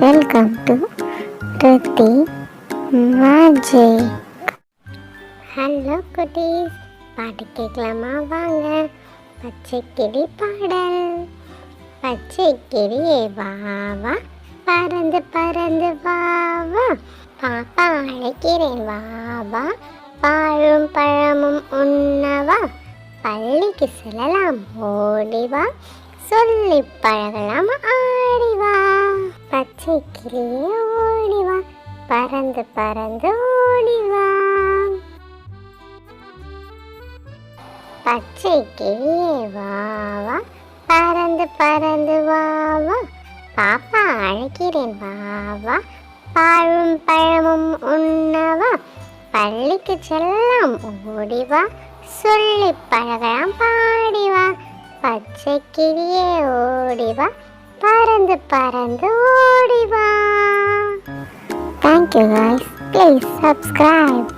Welcome to Rithi magic hello குட்டீஸ் பாட்டு கேட்கலாமா? வாங்க. பச்சைக்கிளி பாடல். பச்சை வாவா பறந்து பறந்து வாவா பாப்பா அழைக்கிறேன். வாவா பாழும் பழமும் உண்ணவா. பள்ளிக்கு செல்லலாம் ஓடிவா சொல்லி பழகலாம் ஆடி பச்சை கிளியே ஓடி பறந்து பறந்து ஓடி பச்சை கிளியே வாவா பறந்து பறந்து வாவா பாப்பா அழைக்கிறேன். வாவா பாழும் பழமும் உண்ணவா. பள்ளிக்கு செல்லாம் ஓடிவா சொல்லி பழகலாம் பாடிவா பச்சை கிளியே ஓடிவா பறந்து பறந்து Thank you guys. Please subscribe.